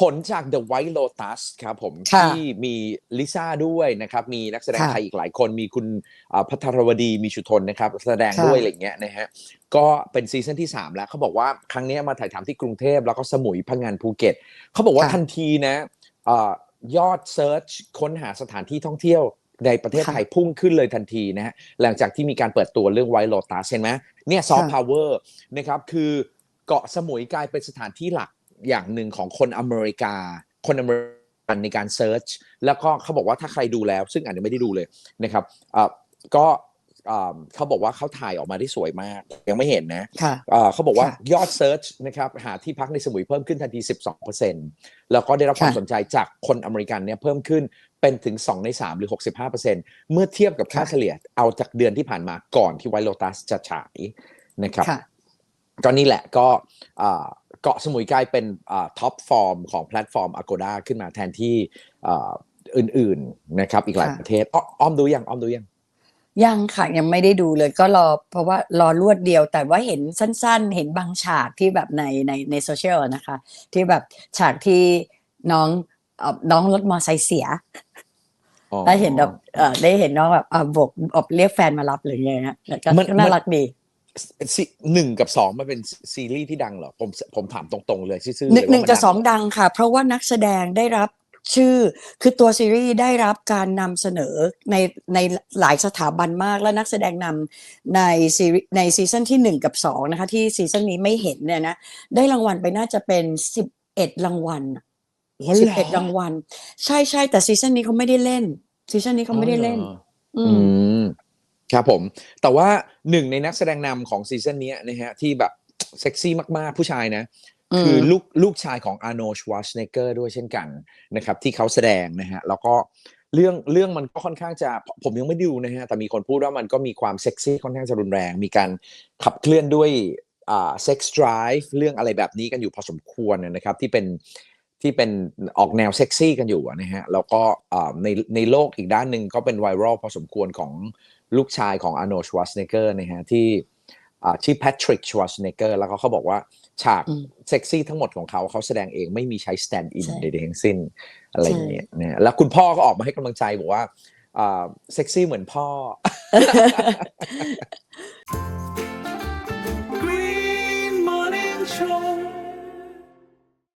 ผลจาก The White Lotus ครับผมค่ะที่มีลิซ่าด้วยนะครับ มีนักแสดงค่ะไทยอีกหลายคน มีคุณอ่าพัทรวดีมีชุทนนะครับ แสดงค่ะด้วยอะไรอย่างเงี้ยนะฮะก็เป็นซีซั่นที่ 3 แล้วเขาบอกว่าครั้งเนี้ยมาถ่ายทำที่กรุงเทพแล้วก็สมุยพังงานภูเก็ตเขาบอกว่าค่ะทันทีนะอายอดเซิร์ชค้นหาสถานที่ท่องเที่ยวในประเทศค่ะไทยพุ่งขึ้นเลยทันทีนะฮะหลังจากที่มีการเปิดตัวเรื่อง White Lotus เห็นไหมเนี่ยซอฟต์ค่ะพาวเวอร์นะครับคือเกาะสมุยกลายเป็นสถานที่หลัก อย่างหนึ่งของคนอเมริกา คนอเมริกันในการเซิร์ชแล้วก็เขาบอกว่าถ้าใครดูแล้ว ซึ่งอาจจะไม่ได้ดูเลยนะครับอ่าก็อ่าเขาบอกว่าเขาถ่ายออกมาได้สวยมาก ยังไม่เห็นนะค่ะอ่าเขาบอกว่าค่ะยอดเซิร์ชนะครับหาที่พักในสมุยเพิ่มขึ้นทันที 12%แล้วก็ได้รับความค่ะสนใจจากคนอเมริกันเนี่ยเพิ่มขึ้นเป็นถึง 2 ใน 3 หรือ 65%เมื่อเทียบกับค่าค่ะเฉลี่ยเอาจากเดือนที่ผ่านมาก่อนที่ไวโ o ตัสจะฉายนะครับค่ะก็นี่แหละก็อ่า เกาะสมุยกลายเป็นท็อปฟอร์มของแพลตฟอร์ม Agoda ขึ้นมาแทนที่อ่าอื่นๆนะครับ อีกหลายค่ะประเทศอ้ออ้อมดูยังอ้อมดูยังยังค่ะยังไม่ได้ดูเลยก็รอเพราะว่ารอรวดเดียวแต่ว่าเห็นสั้นๆ เห็นบางฉากที่แบบในในในโซเชียลอะนะคะ ที่แบบฉากที่น้องเอ่อน้องรถมอไซค์เสียอ๋อได้เห็นแบบเอ่อได้เห็นน้องแบบอ่าบกอบเรียกแฟนมารับหรือไงฮะแล้วก็มันก็น่ามันรักดี ซีหนึ่งกับสองมันเป็นซีรีส์ที่ดังเหรอผมผมถามตรงๆเลยซื่อๆหนึ่งเลยหนึ่งว่ามักับสองเหรดังค่ะ เพราะว่านักแสดงได้รับชื่อคือตัวซีรีส์ได้รับการนำเสนอในในหลายสถาบันมากและนักแสดงนำในซีรีส์ในซีซั่นที่หนึ่งกับสองนะคะ ที่ซีซั่นนี้ไม่เห็นเนี่ยนะได้รางวัลไปน่าจะเป็นสิบเอ็ดรางวัลอ๋อสิบเหรเอ็ดรางวัล ใช่ใช่แต่ซีซั่นนี้เขาไม่ได้เล่นซีซั่นนี้เขาไม่ได้เล่นอ๋อหรออือืมม ครับผมแต่ว่าหนึ่งในนักแสดงนำของซีซั่นนี้นะฮะที่แบบเซ็กซี่มากๆผู้ชายนะอืมคือลูกลูกชายของอาร์โนชวาชเนเกอร์ด้วยเช่นกันนะครับที่เขาแสดงนะฮะแล้วก็เรื่องเรื่องมันก็ค่อนข้างจะผมยังไม่ได้ดูนะฮะแต่มีคนพูดว่ามันก็มีความเซ็กซี่ค่อนข้างจะรุนแรง มีการขับเคลื่อนด้วยอ่าเซ็กซ์ drive เรื่องอะไรแบบนี้กันอยู่พอสมควรนะครับที่เป็น ที่เป็นออกแนวเซ็กซี่กันอยู่อะนะฮะแล้วก็อ่าในในโลกอีกด้านหนึ่งก็เป็นไวรัลพอสมควรของลูกชายของอาร์โนชวาชเนเกอร์นะฮะที่อ่าชื่อแพทริกชวาชเนเกอร์แล้วก็เขาบอกว่าฉากอืมเซ็กซี่ทั้งหมดของเขาเขาแสดงเองไม่มีใช้สแตนด์อินใช่ใดๆทั้งสิ้นอะไรอย่างเงี้ยนะแล้วคุณพ่อก็ออกมาให้กำลังใจบอกว่าอ่าเซ็กซี่เหมือนพ่อ